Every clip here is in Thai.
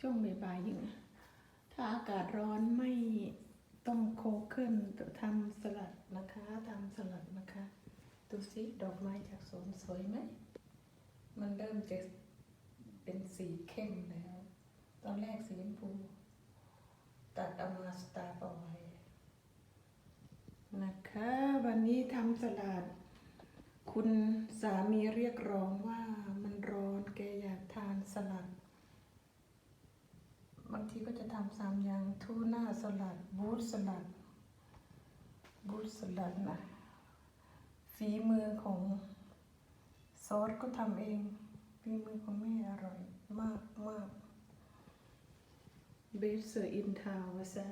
ช่วงบ่ายๆอย่งถ้าอากาศร้อนไม่ต้องโคขึ้นทำสลัดนะคะทำสลัดนะคะดูสิดอกไม้จากสวนสวยไหม มันเริ่มจะเป็นสีเข้มแล้ว ตอนแรกสีชมพู ตัดเอามาสตาร์ฟเอาไว้นะคะ วันนี้ทำสลัด คุณสามีเรียกร้องว่ามันร้อนแกอยากทานสลัด บางทีก็จะทำสามอย่างทูน่าสลัด บูทสลัด บูทสลัดนะฝีมือของซอสก็ทำเองฝีมือของแม่อร่อยมากมากเบสเซอร์อินทาวซา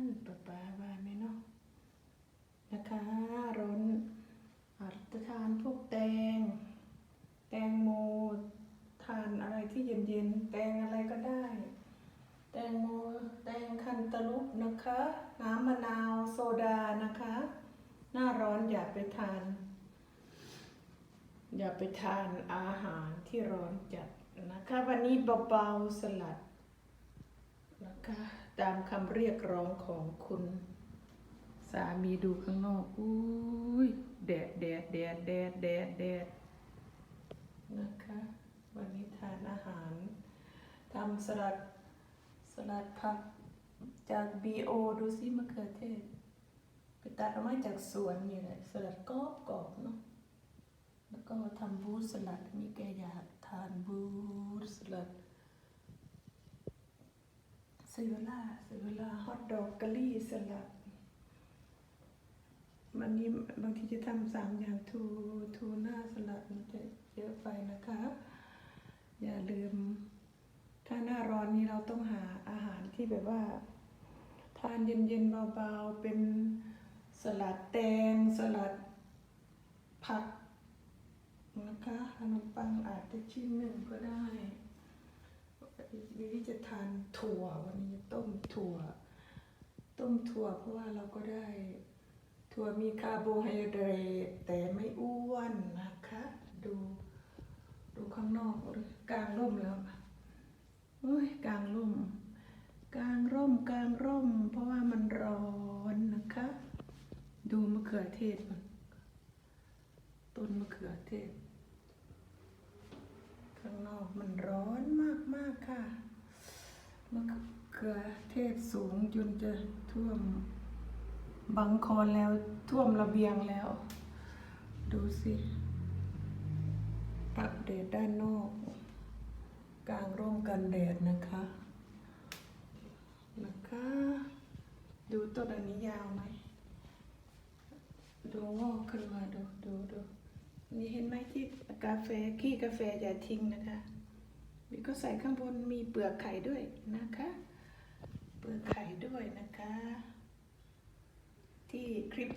นป้าป้าว่าไหมเนาะนะคะร้อนอาจจะทานพวกแตง แตงโม ทานอะไรที่เย็นๆ แตงอะไรก็ได้ แตงโมแตงคันตะลุกนะคะ น้ำมะนาวโซดานะคะ หน้าร้อนอย่าไปทาน อย่าไปทานอาหารที่ร้อนจัดนะคะ วันนี้เบาๆสลัดนะคะ ตามคำเรียกร้องของคุณ สามีดูข้างนอกอุ้ยแดดแดดแดดแดดแดดแดดนะคะ วันนี้ทานอาหารทำสลัด สลัดผักจาก B.O. ดูสิมะเขือเทศ ไปตัดเอามาจากสวนนี่แหละสลัดกรอบกรอบๆเนาะแล้วก็ทำบูสสลัดนี่แกอยากทานบูสสลัดเซเวล่าเซเวล่าฮอทดอกกะลี่สลัดวันนี้บางทีจะทำสามอย่างทูทูน่าสลัดมันจะเยอะไปนะคะ อย่าลืม ถ้าหน้าร้อนนี้เราต้องหาอาหารที่แบบว่า ทานเย็นๆเบาๆ เป็นสลัดแตงสลัดผักนะคะขนมปังอาจจะชิ้นหนึ่งก็ได้วิธีจะทานถั่ววันนี้จะต้มถั่ว ต้มถั่วเพราะว่าเราก็ได้ ถั่วมีคาร์โบไฮเดรตแต่ไม่อ้วนนะคะ ดู ดูข้างนอกกลางร่มแล้ว โอ้ยกลางร่ม กลางร่มกลางร่ม เพราะว่ามันร้อนนะคะ ดูมะเขือเทศต้นมะเขือเทศ ข้างนอกมันร้อนมากมากค่ะมะเขือเทศสูงจนจะท่วมบังคอนแล้วท่วมระเบียงแล้ว ดูสิอัปเดตด้านนอก กลางร่มกันแดดนะคะนะคะ ดูต้นอันนี้ยาวไหมดูงอกขึ้นมาดูดูดูนี่เห็นไหมที่กาแฟขี้กาแฟอย่าทิ้งนะคะนี่ก็ใส่ข้างบนมีเปลือกไข่ด้วยนะคะ เปลือกไข่ด้วยนะคะ ที่คลิป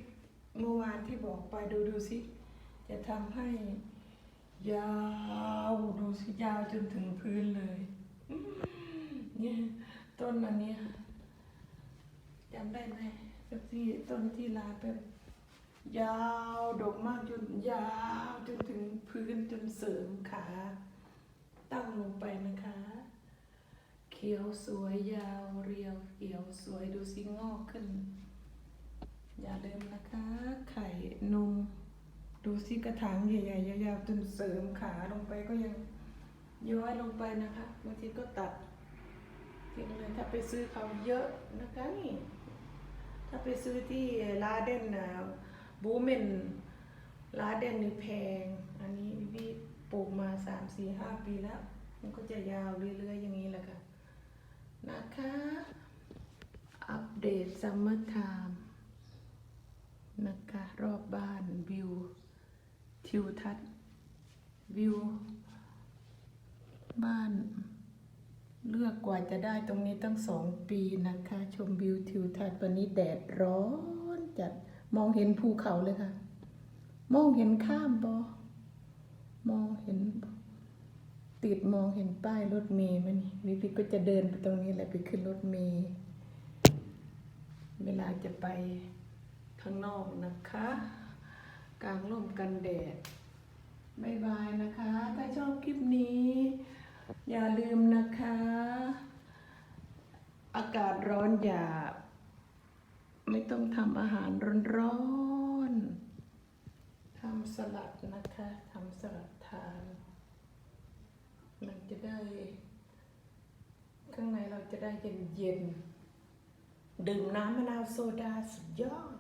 เมื่อวานที่บอกไปดูดูสิจะทำให้ ยาวดูสิยาวจนถึงพื้นเลยเนี่ยต้นอันนี้ยจำได้ไหมที่ต้นที่ลาเป็นยาวดกมากจนยาวจนถึงพื้นจนเสริมขา ตั้งลงไปนะคะ เขียวสวยยาวเรียวเขียวสวยดูสิงอกขึ้น อย่าลืมนะคะ ไข่นม ดูสิกระถางใหญ่ๆยาวๆจนเสริมขาลงไปก็ยังย้อยลงไปนะคะบางทีก็ตัดทิ้งเลยถ้าไปซื้อเขาเยอะนะคะนี่ถ้าไปซื้อที่ลาเดนนะบูเมนลาเดนนี่แพง อันนี้พี่ปลูกมาสามสี่ห้าปีแล้ว มันก็จะยาวเรื่อยๆอย่างนี้แหละค่ะนะคะ อัปเดตซัมเมอร์ไทม์นะคะ รอบบ้านวิว ทิวทัศน์ วิว บ้าน เลือกกว่าจะได้ตรงนี้ตั้งสองปีนะคะ ชมวิวทิวทัศน์วันนี้แดดร้อนจัดมองเห็นภูเขาเลยค่ะ มองเห็นข้ามบอมองเห็น ติดมองเห็นป้ายรถเมย์มันวิวิก็จะเดินไปตรงนี้แหละไปขึ้นรถเมย์เวลาจะไปข้างนอกนะคะ กลางร่มกันแดดบายบายนะคะ ถ้าชอบคลิปนี้ อย่าลืมนะคะอย่า ไม่ต้องทำอาหารร้อนๆทำสลัดนะคะทำสลัดทาน มันจะได้ ข้างในเราจะได้เย็นๆดื่มน้ำมะนาวโซดาสุดยอด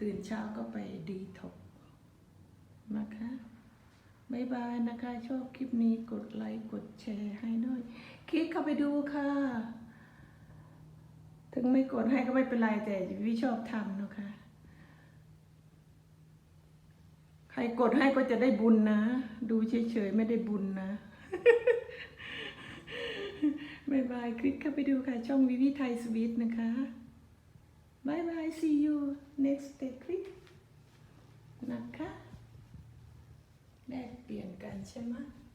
ตื่นเช้าก็ไปดีท็อกนะคะบายบายนะคะ ชอบคลิปนี้กดไลค์กดแชร์ให้ด้วย คลิกเข้าไปดูค่ะ ถึงไม่กดให้ก็ไม่เป็นไรแต่วิชอบทำนะคะ ใครกดให้ก็จะได้บุญนะ ดูเฉยๆไม่ได้บุญนะบายบายคลิกเข้าไปดูค่ะ ช่องวิวิไทยสวีทนะคะบายบาย see you next day Simha.